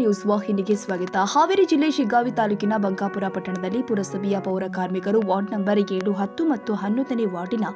News ವಾಹಿನಿಗೆ ಸ್ವಾಗತ. ಹಾವೇರಿ ಜಿಲ್ಲೆ ಶಿಗ್ಗಾವಿ ತಾಲೂಕಿನ ಬಂಕಾಪುರ ಪಟ್ಟಣದಲ್ಲಿ ಪುರಸಭೆಯ ಪೌರ ಕಾರ್ಮಿಕರು ವಾರ್ಡ್ ನಂಬರ್ ಏಳು, ಹತ್ತು ಮತ್ತು ಹನ್ನೊಂದನೇ ವಾರ್ಡಿನ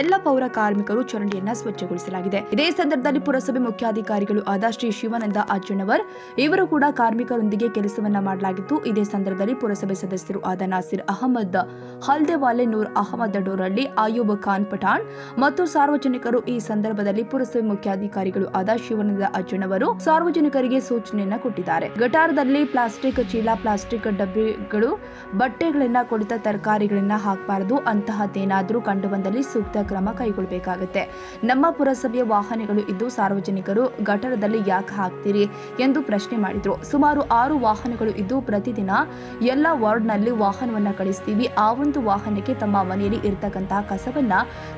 ಎಲ್ಲ ಪೌರ ಕಾರ್ಮಿಕರು ಚರಂಡಿಯನ್ನ ಸ್ವಚ್ಛಗೊಳಿಸಲಾಗಿದೆ. ಇದೇ ಸಂದರ್ಭದಲ್ಲಿ ಪುರಸಭೆ ಮುಖ್ಯಾಧಿಕಾರಿಗಳು ಆದ ಶ್ರೀ ಶಿವಾನಂದ ಅಜ್ಜನವರ್ ಇವರು ಕೂಡ ಕಾರ್ಮಿಕರೊಂದಿಗೆ ಕೆಲಸವನ್ನ ಮಾಡಲಾಗಿತ್ತು. ಇದೇ ಸಂದರ್ಭದಲ್ಲಿ ಪುರಸಭೆ ಸದಸ್ಯರು ಆದ ನಾಸಿರ್ ಅಹಮದ್ ಹಲ್ದೆವಾಲೆ ನೂರ್ ಅಹಮದ್ ಡೋರಳ್ಳಿ ಆಯೂಬ್ ಖಾನ್ ಪಠಾಣ್ ಮತ್ತು ಸಾರ್ವಜನಿಕರು ಈ ಸಂದರ್ಭದಲ್ಲಿ ಪುರಸಭೆ ಮುಖ್ಯಾಧಿಕಾರಿಗಳು ಆದ ಶಿವಾನಂದ ಅಜ್ಜನವರು ಸಾರ್ವಜನಿಕರಿಗೆ ಸೂಚನೆಯನ್ನ ಕೊಟ್ಟಿದ್ದಾರೆ. ಗಟಾರದಲ್ಲಿ ಪ್ಲಾಸ್ಟಿಕ್, ಚೀಲ, ಪ್ಲಾಸ್ಟಿಕ್ ಡಬ್ಬಿಗಳು, ಬಟ್ಟೆಗಳನ್ನ ಕೊಳಿತ ತರಕಾರಿಗಳನ್ನ ಹಾಕಬಾರದು. ಅಂತಹದ್ದೇನಾದರೂ ಕಂಡು ಬಂದಲ್ಲಿ ಸೂಕ್ತ ಕ್ರಮ ಕೈಗೊಳ್ಳಬೇಕಾಗುತ್ತೆ. ನಮ್ಮ ಪುರಸಭೆಯ ವಾಹನಗಳು ಇದ್ದು ಸಾರ್ವಜನಿಕರು ಗಟಾರದಲ್ಲಿ ಯಾಕೆ ಹಾಕ್ತೀರಿ ಎಂದು ಪ್ರಶ್ನೆ ಮಾಡಿದ್ರು. ಸುಮಾರು ಆರು ವಾಹನಗಳು ಇದ್ದು ಪ್ರತಿದಿನ ಎಲ್ಲ ವಾರ್ಡ್ನಲ್ಲಿ ವಾಹನವನ್ನ ಕಳಿಸ್ತೀವಿ. ಆ ಒಂದು ವಾಹನಕ್ಕೆ ತಮ್ಮ ಮನೆಯಲ್ಲಿ ಇರ್ತಕ್ಕಂತಹ ಕಸವನ್ನ,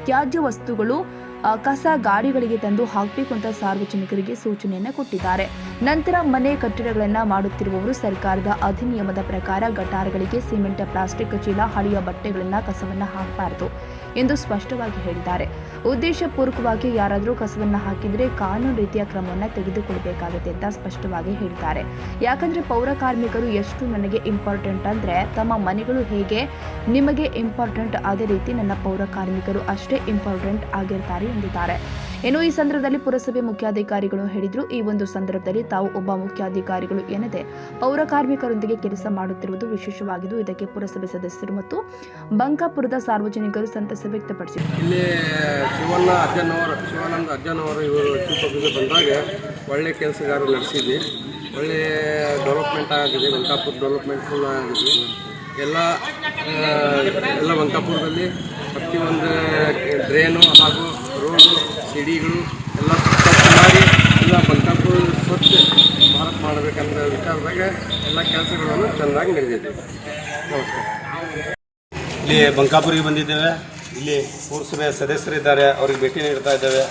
ತ್ಯಾಜ್ಯ ವಸ್ತುಗಳು ಕಸ ಗಾಡಿಗಳಿಗೆ ತಂದು ಹಾಕಬೇಕು ಅಂತ ಸಾರ್ವಜನಿಕರಿಗೆ ಸೂಚನೆಯನ್ನು ಕೊಟ್ಟಿದ್ದಾರೆ. ನಂತರ ಮನೆ ಕಟ್ಟಡಗಳನ್ನು ಮಾಡುತ್ತಿರುವವರು ಸರ್ಕಾರದ ಅಧಿನಿಯಮದ ಪ್ರಕಾರ ಗಟಾರಗಳಿಗೆ ಸಿಮೆಂಟ್, ಪ್ಲಾಸ್ಟಿಕ್, ಚೀಲ, ಹಳೆಯ ಬಟ್ಟೆಗಳನ್ನು ಕಸವನ್ನ ಹಾಕಬಾರದು. ಎಂದು ಸ್ಪಷ್ಟವಾಗಿ ಹೇಳಿದ್ದಾರೆ. ಉದ್ದೇಶಪೂರ್ವಕವಾಗಿ ಯಾರಾದರೂ ಕಸವನ್ನು ಹಾಕಿದರೆ ಕಾನೂನು ರೀತಿಯ ಕ್ರಮವನ್ನು ತೆಗೆದುಕೊಳ್ಳಬೇಕಾಗುತ್ತೆ ಅಂತ ಸ್ಪಷ್ಟವಾಗಿ ಹೇಳಿದ್ದಾರೆ. ಯಾಕಂದ್ರೆ ಪೌರ ಕಾರ್ಮಿಕರು ಎಷ್ಟು ನನಗೆ ಇಂಪಾರ್ಟೆಂಟ್ ಅಂದ್ರೆ ತಮ್ಮ ಮನೆಗಳು ಹೇಗೆ ನಿಮಗೆ ಇಂಪಾರ್ಟೆಂಟ್ ಅದೇ ರೀತಿ ನನ್ನ ಪೌರ ಕಾರ್ಮಿಕರು ಅಷ್ಟೇ ಇಂಪಾರ್ಟೆಂಟ್ ಆಗಿರ್ತಾರೆ ಎಂದಿದ್ದಾರೆ. ಇನ್ನು ಈ ಸಂದರ್ಭದಲ್ಲಿ ಪುರಸಭೆ ಮುಖ್ಯಾಧಿಕಾರಿಗಳು ಹೇಳಿದ್ರು, ಈ ಒಂದು ಸಂದರ್ಭದಲ್ಲಿ ತಾವು ಒಬ್ಬ ಮುಖ್ಯಾಧಿಕಾರಿಗಳು ಏನದೆ, ಪೌರ ಕಾರ್ಮಿಕರೊಂದಿಗೆ ಕೆಲಸ ಮಾಡುತ್ತಿರುವುದು ವಿಶೇಷವಾಗಿದ್ದು, ಇದಕ್ಕೆ ಪುರಸಭೆ ಸದಸ್ಯರು ಮತ್ತು ಬಂಕಾಪುರದ ಸಾರ್ವಜನಿಕರು ಸಂತಸ ವ್ಯಕ್ತಪಡಿಸಿದರು. ಇಲ್ಲಿ ಶಿವಣ್ಣ, ಅಜ್ಜನವರ ಶಿವಾನಂದ ಅಜ್ಜನವರು ಇವರು ಬಂದಾಗ ಒಳ್ಳೆ ಕೆಲಸಗಾರ ನಡೆಸಿದ್ವಿ. ಒಳ್ಳೆ ಡೆವಲಪ್ಮೆಂಟ್ ಆಗಿದೆ, ಬಂಕಾಪುರ ಡೆವಲಪ್ಮೆಂಟ್ ಫುಲ್ ಆಗಿದೆ. ಎಲ್ಲ ಎಲ್ಲ ಬಂಕಾಪುರದಲ್ಲಿ ಪ್ರತಿಯೊಂದು ಡ್ರೇನು ಹಾಗೂ ರೋಡು ಸಿಡಿಗಳು ಎಲ್ಲ ಮಾಡಿ, ಎಲ್ಲ ಬಂಕಾಪುರ ಸ್ವಚ್ಛ ಭಾರತ್ ಮಾಡಬೇಕಂತ ವಿಚಾರದಾಗ ಎಲ್ಲ ಕೆಲಸಗಳನ್ನು ಚೆನ್ನಾಗಿ ನಡೆದಿದೆ. ನಮಸ್ಕಾರ. ಇಲ್ಲಿ ಬಂಕಾಪುರಿಗೆ ಬಂದಿದ್ದೇವೆ. ಇಲ್ಲಿ ಪುರಸಭೆ ಸದಸ್ಯರಿದ್ದಾರೆ. ಅವ್ರಿಗೆ ಭೇಟಿ ನೀಡ್ತಾ ಇದ್ದೇವೆ.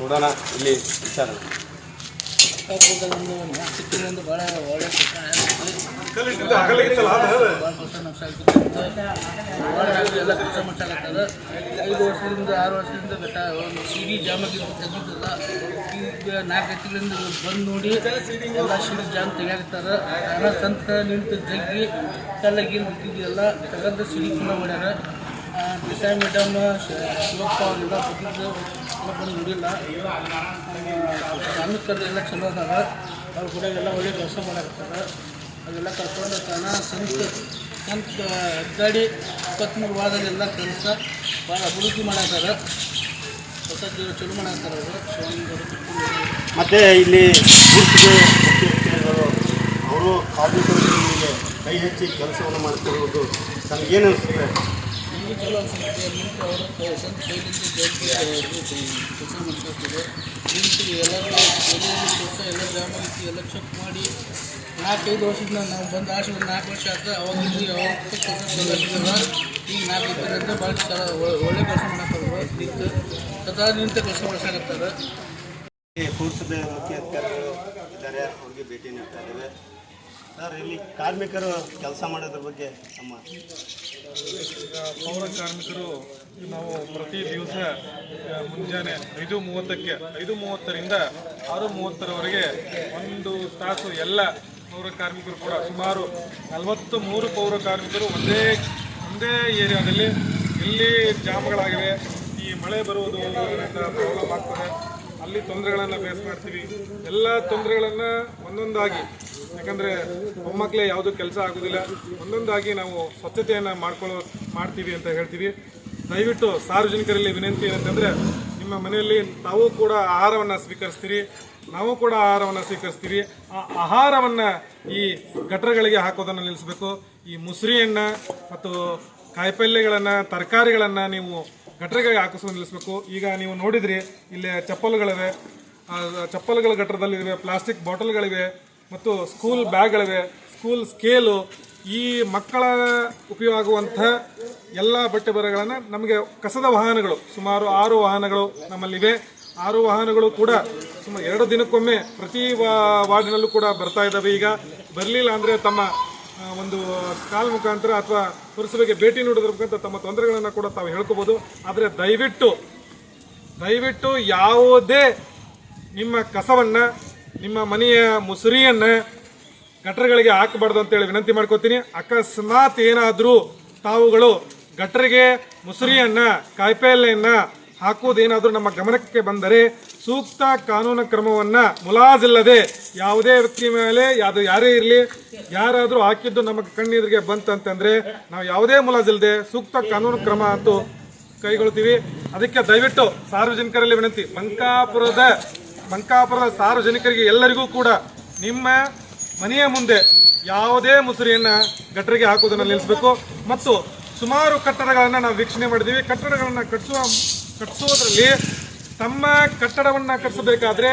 ನೋಡೋಣ ಇಲ್ಲಿ ವಿಚಾರ. ಚಿಕ್ಕದಿಂದ ಭಾಳ ಒಳ್ಳೆಯ ಭಾಳ ಎಲ್ಲ ಕೆಲಸ ಐದು ವರ್ಷದಿಂದ, ಆರು ವರ್ಷದಿಂದ ಸಿಡಿ ತೆಗಿದಿಲ್ಲ ಈಗ ನಾಲ್ಕು ಬಂದು ನೋಡಿ ಎಲ್ಲ ಸಿಡಿ ಜಾಮ್ ತೆಗಿಯಾಕತ್ತಾರ. ಹಣ ಸಂತ ನಿಂತು ಜಗ್ಗಿ ಎಲ್ಲ ಗೀಲ್ ಬಿಟ್ಟಿದ್ದೆಲ್ಲ ತೆಗೆದು ಸಿಡಿ ಕೂಡ ಮಾಡ್ಯಾರ. ಮೇಡಮ್ ಶಿವಪ್ಪ ಅವರೆಲ್ಲ ಬಂದಿದ್ದು ಎಲ್ಲ ಅದಾರ ಅವ್ರ ಕೆಲಸ ವಾರದಲ್ಲೆಲ್ಲ ಕೆಲಸ, ಭಾಳ ಅಭಿವೃದ್ಧಿ ಚಲೋ ಮತ್ತು ಇಲ್ಲಿ ಅವರು ಕಾರ್ಮಿಕರ ಮೇಲೆ ಕೈ ಹೆಚ್ಚಿ ಕೆಲಸವನ್ನು ಮಾಡ್ತಿರುವುದು ತಮಗೇನು ಅನಿಸುತ್ತೆ? ಚಲೋ ಅನ್ಸುತ್ತೆ ಮುಂಚೆ ಅವರು ಸ್ವಂತ ಕೆಲಸ ಮಾಡ್ಕೊಳ್ತಾರೆ ಮುಂಚೆ ಎಲ್ಲರೂ ಎಲ್ಲ ಗ್ರಾಮ ಇತ್ತು ಎಲ್ಲ ಚೆಕ್ ಮಾಡಿ ನಾಲ್ಕೈದು ವರ್ಷದಿಂದ ನಾವು ಬಂದು ಆಶೆ ಒಂದು ನಾಲ್ಕು ವರ್ಷ ಆದರೆ ಅವಾಗ ಅವಾಗ ಚಲೋ ಆಗಿದ್ದಲ್ಲ ಈಗ ನಾಲ್ಕು ಇಪ್ಪತ್ತರಿಂದ ಭಾಳ ಚಲೋ ಒಳ್ಳೆ ಕೆಲಸ ಮಾಡಕ್ಕೆ ನಿಂತು ಸದಾ ನಿಂತು ಕೆಲಸ ಮಾಡ್ಸಾಕತ್ತಾರೆ ಪುರಸಭೆ ಮುಖ್ಯ ಅಧಿಕಾರಿಗಳು ಇದ್ದಾರೆ. ಅವ್ರಿಗೆ ಭೇಟಿ ನೀಡ್ತಾ ಇದ್ದೇವೆ. ಸರ್, ಇಲ್ಲಿ ಕಾರ್ಮಿಕರು ಕೆಲಸ ಮಾಡೋದ್ರ ಬಗ್ಗೆ ನಮ್ಮ ಪೌರ ಕಾರ್ಮಿಕರು ನಾವು ಪ್ರತಿ ದಿವಸ ಮುಂಜಾನೆ ಐದು ಮೂವತ್ತಕ್ಕೆ, ಐದು ಮೂವತ್ತರಿಂದ ಆರು ಮೂವತ್ತರವರೆಗೆ ಒಂದು ತಾಸು ಎಲ್ಲ ಪೌರ ಕಾರ್ಮಿಕರು ಕೂಡ, ಸುಮಾರು ನಲವತ್ತು ಮೂರು ಪೌರ ಕಾರ್ಮಿಕರು ಒಂದೇ ಒಂದೇ ಏರಿಯಾದಲ್ಲಿ ಎಲ್ಲಿ ಜಾಮ್ಗಳಾಗಿವೆ, ಈ ಮಳೆ ಬರುವುದು ಪ್ರಾಬ್ಲಮ್ ಆಗ್ತದೆ, ಅಲ್ಲಿ ತೊಂದರೆಗಳನ್ನು ಫೇಸ್ ಮಾಡ್ತೀವಿ. ಎಲ್ಲ ತೊಂದರೆಗಳನ್ನು ಒಂದೊಂದಾಗಿ ಯಾಕಂದರೆ ಮೊಮ್ಮಕ್ಕಳೇ ಯಾವುದೂ ಕೆಲಸ ಆಗೋದಿಲ್ಲ. ಒಂದೊಂದಾಗಿ ನಾವು ಸ್ವಚ್ಛತೆಯನ್ನು ಮಾಡ್ಕೊಳ್ಳೋ, ಮಾಡ್ತೀವಿ ಅಂತ ಹೇಳ್ತೀವಿ. ದಯವಿಟ್ಟು ಸಾರ್ವಜನಿಕರಲ್ಲಿ ವಿನಂತಿ ಏನಂತಂದರೆ ನಿಮ್ಮ ಮನೆಯಲ್ಲಿ ತಾವು ಕೂಡ ಆಹಾರವನ್ನು ಸ್ವೀಕರಿಸ್ತೀರಿ, ನಾವು ಕೂಡ ಆಹಾರವನ್ನು ಸ್ವೀಕರಿಸ್ತೀವಿ ಆ ಆಹಾರವನ್ನು ಈ ಗಟ್ರಗಳಿಗೆ ಹಾಕೋದನ್ನು ನಿಲ್ಲಿಸಬೇಕು. ಈ ಮುಸ್ರಿಯನ್ನು ಮತ್ತು ಕಾಯಿಪಲ್ಯಗಳನ್ನು, ತರಕಾರಿಗಳನ್ನು ನೀವು ಗಟ್ರಗಳಿಗೆ ಹಾಕಿಸೋದು ನಿಲ್ಲಿಸಬೇಕು. ಈಗ ನೀವು ನೋಡಿದ್ರಿ, ಇಲ್ಲಿ ಚಪ್ಪಲುಗಳಿವೆ. ಚಪ್ಪಲುಗಳ ಗಟ್ಟರದಲ್ಲಿವೆ ಪ್ಲಾಸ್ಟಿಕ್ ಬಾಟಲ್ಗಳಿವೆ. ಮತ್ತು ಸ್ಕೂಲ್ ಬ್ಯಾಗ್ಗಳಿವೆ ಸ್ಕೂಲ್ ಸ್ಕೇಲು ಈ ಮಕ್ಕಳ ಉಪಯೋಗ ಆಗುವಂಥ ಎಲ್ಲ ಬಟ್ಟೆ ಬರಗಳನ್ನು ನಮಗೆ ಕಸದ ವಾಹನಗಳು, ಸುಮಾರು ಆರು ವಾಹನಗಳು ನಮ್ಮಲ್ಲಿವೆ. ಆರು ವಾಹನಗಳು ಕೂಡ ಸುಮಾರು ಎರಡು ದಿನಕ್ಕೊಮ್ಮೆ ಪ್ರತಿ ವಾರ್ಡಿನಲ್ಲೂ ಕೂಡ ಬರ್ತಾ ಇದ್ದಾವೆ. ಈಗ ಬರಲಿಲ್ಲ ಅಂದರೆ ತಮ್ಮ ಒಂದು ಕಾಲ್ ಮುಖಾಂತರ ಅಥವಾ ಪುರಸಭೆಗೆ ಭೇಟಿ ನೀಡೋದ್ರ ಮುಖಾಂತರ ತಮ್ಮ ತೊಂದರೆಗಳನ್ನು ಕೂಡ ತಾವು ಹೇಳ್ಕೋಬೋದು. ಆದರೆ ದಯವಿಟ್ಟು ದಯವಿಟ್ಟು ಯಾವುದೇ ನಿಮ್ಮ ಕಸವನ್ನು ನಿಮ್ಮ ಮನೆಯ ಮುಸುರಿಯನ್ನು ಗಟ್ಟರ್ಗಳಿಗೆ ಹಾಕಬಾರ್ದು ಅಂತೇಳಿ ವಿನಂತಿ ಮಾಡ್ಕೋತೀನಿ. ಅಕಸ್ಮಾತ್ ಏನಾದರೂ ತಾವುಗಳು ಗಟ್ಟರಿಗೆ ಮುಸುರಿಯನ್ನು, ಕಾಯಿಪಲ್ಲೆಯನ್ನು ಹಾಕುವುದೇನಾದರೂ ನಮ್ಮ ಗಮನಕ್ಕೆ ಬಂದರೆ ಸೂಕ್ತ ಕಾನೂನು ಕ್ರಮವನ್ನು ಮುಲಾಜಿಲ್ಲದೆ ಯಾವುದೇ ವ್ಯಕ್ತಿ ಮೇಲೆ ಯಾವುದು ಯಾರೇ ಇರಲಿ, ಯಾರಾದರೂ ಹಾಕಿದ್ದು ನಮ್ಮ ಕಣ್ಣೆದುರಿಗೆ ಬಂತಂತಂದರೆ ನಾವು ಯಾವುದೇ ಮುಲಾಜಿಲ್ಲದೆ ಸೂಕ್ತ ಕಾನೂನು ಕ್ರಮ ಅಂತೂ ಕೈಗೊಳ್ತೀವಿ. ಅದಕ್ಕೆ ದಯವಿಟ್ಟು ಸಾರ್ವಜನಿಕರಲ್ಲಿ ವಿನಂತಿ ಬಂಕಾಪುರದ ಬಂಕಾಪುರದ ಸಾರ್ವಜನಿಕರಿಗೆ ಎಲ್ಲರಿಗೂ ಕೂಡ ನಿಮ್ಮ ಮನೆಯ ಮುಂದೆ ಯಾವುದೇ ಮುಸುರಿಯನ್ನು ಗಟ್ಟರಿಗೆ ಹಾಕುವುದನ್ನು ನಿಲ್ಲಿಸಬೇಕು. ಮತ್ತು ಸುಮಾರು ಕಟ್ಟಡಗಳನ್ನು ನಾವು ವೀಕ್ಷಣೆ ಮಾಡಿದ್ದೀವಿ. ಕಟ್ಟಡಗಳನ್ನು ಕಟ್ಟಿಸುವ ಕಟ್ಟಿಸುವುದರಲ್ಲಿ ತಮ್ಮ ಕಟ್ಟಡವನ್ನು ಕಟ್ಟಿಸಬೇಕಾದ್ರೆ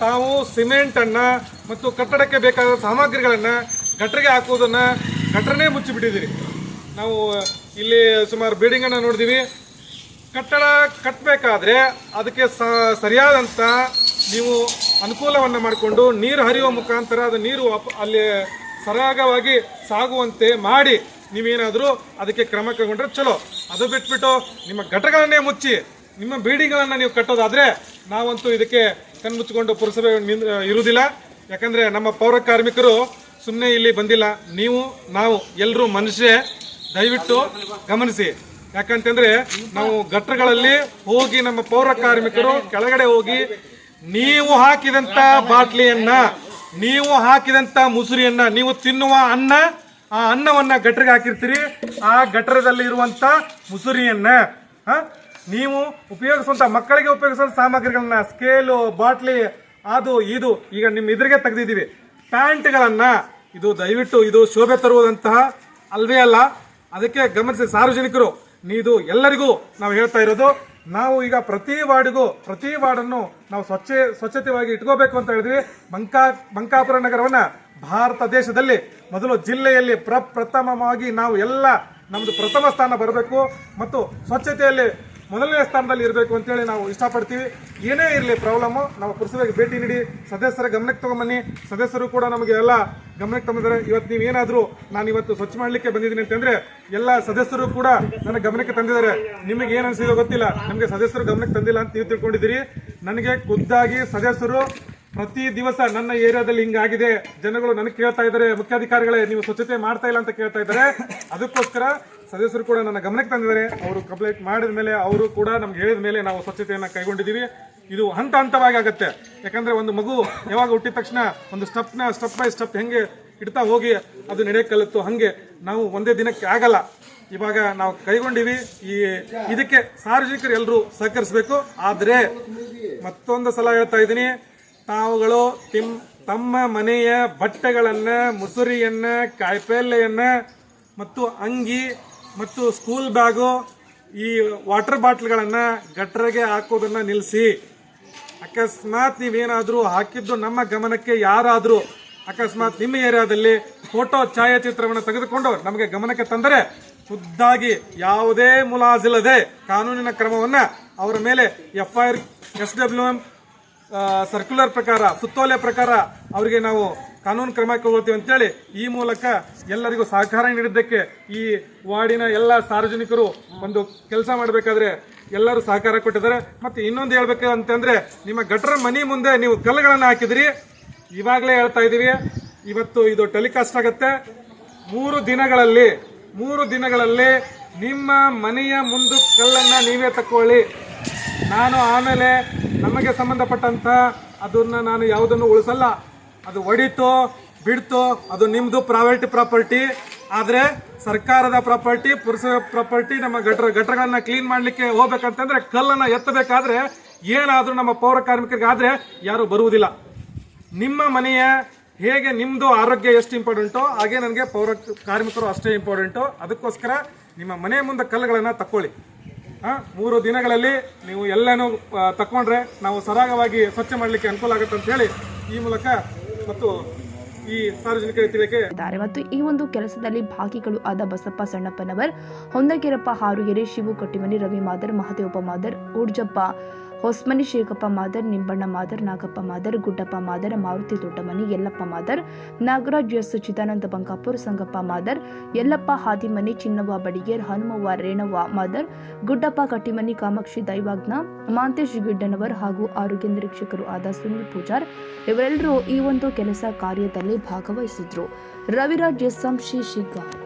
ತಾವು ಸಿಮೆಂಟನ್ನು ಮತ್ತು ಕಟ್ಟಡಕ್ಕೆ ಬೇಕಾದ ಸಾಮಗ್ರಿಗಳನ್ನು ಗಟ್ಟರಿಗೆ ಹಾಕುವುದನ್ನು ಗಟ್ಟರನೇ ಮುಚ್ಚಿಬಿಟ್ಟಿದ್ದೀರಿ. ನಾವು ಇಲ್ಲಿ ಸುಮಾರು ಬಿಲ್ಡಿಂಗನ್ನು ನೋಡಿದ್ದೀವಿ. ಕಟ್ಟಡ ಕಟ್ಟಬೇಕಾದ್ರೆ ಅದಕ್ಕೆ ಸರಿಯಾದಂಥ ನೀವು ಅನುಕೂಲವನ್ನು ಮಾಡಿಕೊಂಡು ನೀರು ಹರಿಯುವ ಮುಖಾಂತರ ಅದು ನೀರು ಅಲ್ಲಿ ಸರಾಗವಾಗಿ ಸಾಗುವಂತೆ ಮಾಡಿ ನೀವೇನಾದರೂ ಅದಕ್ಕೆ ಕ್ರಮ ಕೈಗೊಂಡ್ರೆ ಚಲೋ. ಅದು ಬಿಟ್ಬಿಟ್ಟು ನಿಮ್ಮ ಘಟಗಳನ್ನೇ ಮುಚ್ಚಿ, ನಿಮ್ಮ ಬಿಲ್ಡಿಂಗ್ಗಳನ್ನು ನೀವು ಕಟ್ಟೋದಾದರೆ ನಾವಂತೂ ಇದಕ್ಕೆ ಕಣ್ಮುಚ್ಚಿಕೊಂಡು ಪುರಸಭೆ ನಿಂದ್- ಇರುವುದಿಲ್ಲ. ಯಾಕಂದರೆ ನಮ್ಮ ಪೌರ ಕಾರ್ಮಿಕರು ಸುಮ್ಮನೆ ಇಲ್ಲಿ ಬಂದಿಲ್ಲ. ನೀವು, ನಾವು ಎಲ್ಲರೂ ಮನುಷ್ಯ ದಯವಿಟ್ಟು ಗಮನಿಸಿ. ಯಾಕಂತಂದ್ರೆ ನಾವು ಗಟ್ಟಗಳಲ್ಲಿ ಹೋಗಿ ನಮ್ಮ ಪೌರ ಕಾರ್ಮಿಕರು ಕೆಳಗಡೆ ಹೋಗಿ, ನೀವು ಹಾಕಿದಂತ ಬಾಟ್ಲಿಯನ್ನ, ನೀವು ಹಾಕಿದಂತ ಮುಸುರಿಯನ್ನ, ನೀವು ತಿನ್ನುವ ಅನ್ನ, ಆ ಅನ್ನವನ್ನ ಗಟ್ರಿಗೆ ಹಾಕಿರ್ತೀರಿ. ಆ ಗಟ್ಟರದಲ್ಲಿ ಇರುವಂತ ಮುಸುರಿಯನ್ನ ನೀವು ಉಪಯೋಗಿಸುವಂತ ಮಕ್ಕಳಿಗೆ ಉಪಯೋಗಿಸುವಂತ ಸಾಮಗ್ರಿಗಳನ್ನ ಸ್ಕೇಲು ಬಾಟ್ಲಿ, ಅದು, ಇದು, ಈಗ ನಿಮ್ಮ ಎದುರಿಗೆ ತೆಗೆದಿದ್ದೀವಿ. ಪ್ಯಾಂಟ್ಗಳನ್ನ, ಇದು ದಯವಿಟ್ಟು ಇದು ಶೋಭೆ ತರುವುದಂತಹ ಅಲ್ವೇ ಅಲ್ಲ. ಅದಕ್ಕೆ ಗಮನಿಸಿ ಸಾರ್ವಜನಿಕರು ನೀದು ಎಲ್ಲರಿಗೂ ನಾವು ಹೇಳ್ತಾ ಇರೋದು, ನಾವು ಈಗ ಪ್ರತಿ ವಾರ್ಡಿಗೂ, ಪ್ರತಿ ವಾರ್ಡನ್ನು ನಾವು ಸ್ವಚ್ಛ ಸ್ವಚ್ಛತೆಯಾಗಿ ಇಟ್ಕೋಬೇಕು ಅಂತ ಹೇಳಿದ್ವಿ. ಬಂಕಾ, ಬಂಕಾಪುರ ನಗರವನ್ನು ಭಾರತ ದೇಶದಲ್ಲಿ ಮೊದಲು ಜಿಲ್ಲೆಯಲ್ಲಿ ಪ್ರಪ್ರಥಮವಾಗಿ ನಾವು ಎಲ್ಲ ನಮ್ಮದು ಪ್ರಥಮ ಸ್ಥಾನ ಬರಬೇಕು. ಮತ್ತು ಸ್ವಚ್ಛತೆಯಲ್ಲಿ ಮೊದಲನೇ ಸ್ಥಾನದಲ್ಲಿ ಇರಬೇಕು ಅಂತೇಳಿ ನಾವು ಇಷ್ಟಪಡ್ತೀವಿ. ಏನೇ ಇರಲಿ ಪ್ರಾಬ್ಲಮ್ಮು ನಾವು ಪುರಸಭೆಗೆ ಭೇಟಿ ನೀಡಿ, ಸದಸ್ಯರ ಗಮನಕ್ಕೆ ತಗೊಂಬನ್ನಿ. ಸದಸ್ಯರು ಕೂಡ ನಮಗೆ ಎಲ್ಲ ಗಮನಕ್ಕೆ ತಂದಿದ್ದಾರೆ. ಇವತ್ತು ನೀವು ಏನಾದರೂ ನಾನು ಇವತ್ತು ಸ್ವಚ್ಛ ಮಾಡಲಿಕ್ಕೆ ಬಂದಿದ್ದೀನಿ ಅಂತಂದರೆ, ಎಲ್ಲ ಸದಸ್ಯರು ಕೂಡ ನನ್ನ ಗಮನಕ್ಕೆ ತಂದಿದ್ದಾರೆ. ನಿಮಗೆ ಏನು ಅನಿಸಿದೋ ಗೊತ್ತಿಲ್ಲ. ನಮಗೆ ಸದಸ್ಯರು ಗಮನಕ್ಕೆ ತಂದಿಲ್ಲ ಅಂತ ನೀವು ತಿಳ್ಕೊಂಡಿದ್ದೀರಿ. ನನಗೆ ಖುದ್ದಾಗಿ ಸದಸ್ಯರು ಪ್ರತಿ ದಿವಸ ನನ್ನ ಏರಿಯಾದಲ್ಲಿ ಹಿಂಗಾಗಿದೆ. ಜನಗಳು ನನಗೆ ಕೇಳ್ತಾ ಇದ್ದಾರೆ. ಮುಖ್ಯಾಧಿಕಾರಿಗಳೇ, ನೀವು ಸ್ವಚ್ಛತೆ ಮಾಡ್ತಾ ಇಲ್ಲ ಅಂತ ಕೇಳ್ತಾ ಇದ್ದಾರೆ. ಅದಕ್ಕೋಸ್ಕರ ಸದಸ್ಯರು ಕೂಡ ನನ್ನ ಗಮನಕ್ಕೆ ತಂದಿದ್ದಾರೆ. ಅವರು ಕಂಪ್ಲೇಂಟ್ ಮಾಡಿದ ಮೇಲೆ ಅವರು ಕೂಡ ನಮ್ಗೆ ಹೇಳಿದ ಮೇಲೆ ನಾವು ಸ್ವಚ್ಛತೆಯನ್ನು ಕೈಗೊಂಡಿದ್ದೀವಿ. ಇದು ಹಂತ ಹಂತವಾಗಿ ಆಗುತ್ತೆ. ಯಾಕಂದ್ರೆ ಒಂದು ಮಗು ಯಾವಾಗ ಹುಟ್ಟಿದ ತಕ್ಷಣ ಒಂದು ಸ್ಟೆಪ್ನ ಸ್ಟೆಪ್ ಬೈ ಸ್ಟೆಪ್ ಹೆಂಗೆ ಇಡ್ತಾ ಹೋಗಿ ಅದು ನಡೆಯಕ್ಕೆ ಕಲಿತು ಹಂಗೆ ನಾವು ಒಂದೇ ದಿನಕ್ಕೆ ಆಗಲ್ಲ. ಇವಾಗ ನಾವು ಕೈಗೊಂಡಿವಿ. ಈ ಇದಕ್ಕೆ ಸಾರ್ವಜನಿಕರು ಎಲ್ಲರೂ ಸಹಕರಿಸಬೇಕು. ಆದರೆ ಮತ್ತೊಂದು ಸಲ ಹೇಳ್ತಾ ಇದ್ದೀನಿ. ತಾವುಗಳು ತಿಮ್, ತಮ್ಮ ಮನೆಯ ಬಟ್ಟೆಗಳನ್ನು, ಮುಸುರಿಯನ್ನು, ಕಾಯಿಪಲ್ಲೆಯನ್ನು ಮತ್ತು ಅಂಗಿ ಮತ್ತು ಸ್ಕೂಲ್ ಬ್ಯಾಗು, ಈ ವಾಟರ್ ಬಾಟ್ಲ್ಗಳನ್ನು ಗಟ್ಟರಿಗೆ ಹಾಕೋದನ್ನು ನಿಲ್ಲಿಸಿ ಅಕಸ್ಮಾತ್ ನೀವೇನಾದರೂ ಹಾಕಿದ್ದು ನಮ್ಮ ಗಮನಕ್ಕೆ ಯಾರಾದರೂ, ಅಕಸ್ಮಾತ್ ನಿಮ್ಮ ಏರಿಯಾದಲ್ಲಿ ಫೋಟೋ ಛಾಯಾಚಿತ್ರವನ್ನು ತೆಗೆದುಕೊಂಡು ನಮಗೆ ಗಮನಕ್ಕೆ ತಂದರೆ ಖುದ್ದಾಗಿ ಯಾವುದೇ ಮುಲಾಜಿಲ್ಲದೆ ಕಾನೂನಿನ ಕ್ರಮವನ್ನು ಅವರ ಮೇಲೆ F I R, S W M circular ಪ್ರಕಾರ, ಸುತ್ತೋಲೆ ಪ್ರಕಾರ ಅವರಿಗೆ ನಾವು ಕಾನೂನು ಕ್ರಮ ಕೈಗೊಳ್ತೀವಿ ಅಂತೇಳಿ ಈ ಮೂಲಕ ಎಲ್ಲರಿಗೂ ಸಹಕಾರ ನೀಡಿದ್ದಕ್ಕೆ ಈ ವಾರ್ಡಿನ ಎಲ್ಲ ಸಾರ್ವಜನಿಕರು ಒಂದು ಕೆಲಸ ಮಾಡಬೇಕಾದ್ರೆ ಎಲ್ಲರೂ ಸಹಕಾರ ಕೊಟ್ಟಿದ್ದಾರೆ. ಮತ್ತೆ ಇನ್ನೊಂದು ಹೇಳ್ಬೇಕು ಅಂತಂದರೆ, ನಿಮ್ಮ ಗಟರ ಮನಿ ಮುಂದೆ ನೀವು ಕಲ್ಲುಗಳನ್ನು ಹಾಕಿದ್ರಿ. ಇವಾಗಲೇ ಹೇಳ್ತಾ ಇದ್ದೀವಿ, ಇವತ್ತು ಇದು ಟೆಲಿಕಾಸ್ಟ್ ಆಗುತ್ತೆ. ಮೂರು ದಿನಗಳಲ್ಲಿ ಮೂರು ದಿನಗಳಲ್ಲಿ ನಿಮ್ಮ ಮನೆಯ ಮುಂದೆ ಕಲ್ಲನ್ನ ನೀವೇ ತಕ್ಕೊಳ್ಳಿ. ನಾನು ಆಮೇಲೆ ನಮಗೆ ಸಂಬಂಧಪಟ್ಟಂತ ಅದನ್ನ ನಾನು ಯಾವುದನ್ನು ಉಳಿಸಲ್ಲ. ಅದು ಒಡಿತೋ, ಬಿಡ್ತೋ, ಅದು ನಿಮ್ಮದು ಪ್ರೈವೇಟ್ ಪ್ರಾಪರ್ಟಿ ಆದರೆ ಸರ್ಕಾರದ ಪ್ರಾಪರ್ಟಿ ಪುರಸಭೆ ಪ್ರಾಪರ್ಟಿ ನಮ್ಮ ಗಟ್ರ ಗಟ್ರಗಳನ್ನ ಕ್ಲೀನ್ ಮಾಡ್ಲಿಕ್ಕೆ ಹೋಗ್ಬೇಕಂತಂದ್ರೆ ಕಲ್ಲನ್ನ ಎತ್ತಬೇಕಾದ್ರೆ ಏನಾದರೂ ನಮ್ಮ ಪೌರ ಕಾರ್ಮಿಕರಿಗಾದ್ರೆ ಯಾರು ಬರುವುದಿಲ್ಲ. ನಿಮ್ಮ ಮನೆಯ ಹೇಗೆ ನಿಮ್ಮದು ಆರೋಗ್ಯ ಎಷ್ಟು ಇಂಪಾರ್ಟೆಂಟೋ ಹಾಗೆ ನನಗೆ ಪೌರ ಕಾರ್ಮಿಕರು ಅಷ್ಟೇ ಇಂಪಾರ್ಟೆಂಟು ಅದಕ್ಕೋಸ್ಕರ ನಿಮ್ಮ ಮನೆ ಮುಂದೆ ಕಲ್ಲುಗಳನ್ನು ತಕ್ಕೊಳ್ಳಿ. ಮೂರು ದಿನಗಳಲ್ಲಿ ನೀವು ಎಲ್ಲನೂ ತಕೊಂಡ್ರೆ ನಾವು ಸರಾಗವಾಗಿ ಸ್ವಚ್ಛ ಮಾಡಲಿಕ್ಕೆ ಅನುಕೂಲ ಆಗುತ್ತೆ ಅಂತ ಹೇಳಿ ಈ ಮೂಲಕ ಮತ್ತು ಈ ಇದ್ದಾರೆ. ಮತ್ತು ಈ ಒಂದು ಕೆಲಸದಲ್ಲಿ ಭಾಗಿಗಳು ಆದ ಬಸಪ್ಪ ಸಣ್ಣಪ್ಪನವರ್ ಹೊಂದಗಿರಪ್ಪ ಹಾರುಗೆರೆ ಶಿವು ಕಟ್ಟಿಮನಿ ರವಿ ಮಾದರ್ ಮಹದೇವಪ್ಪ ಮಾದರ್, ಊರ್ಜಪ್ಪ ಹೊಸ್ಮನಿ ಶೇಖಪ್ಪ ಮಾದರ್, ನಿಂಬಣ್ಣ ಮಾದರ್, ನಾಗಪ್ಪ ಮಾದರ್, ಗುಡ್ಡಪ್ಪ ಮಾದರ್, ಮಾರುತಿ ದೊಡ್ಡಮನಿ, ಯಲ್ಲಪ್ಪ ಮಾದರ್, ನಾಗರಾಜ್ ಎಸ್ ಚಿದಾನಂದ ಬಂಕಾಪುರ್, ಸಂಗಪ್ಪ ಮಾದರ್, ಯಲ್ಲಪ್ಪ ಹಾದಿಮನಿ, ಚಿನ್ನವ್ವ ಬಡಿಗೇರ್, ಹನುಮವ್ವ ರೇಣವ್ವ ಮಾದರ್, ಗುಡ್ಡಪ್ಪ ಕಟ್ಟಿಮನಿ, ಕಾಮಾಕ್ಷಿ ದೈವಾಗ್ನ ಮಾಂತೇಶ್ ಗಿಡ್ಡನವರ್ ಹಾಗೂ ಆರೋಗ್ಯ ನಿರೀಕ್ಷಕರು ಆದ ಸುನಿಲ್ ಪೂಜಾರ್ ಇವರೆಲ್ಲರೂ ಈ ಒಂದು ಕೆಲಸ ಕಾರ್ಯದಲ್ಲಿ ಭಾಗವಹಿಸಿದ್ರು. ರವಿರಾಜ್ ಎಸ್ ಶ್ರೀ ಶಿಗ್ಗಾಂವ್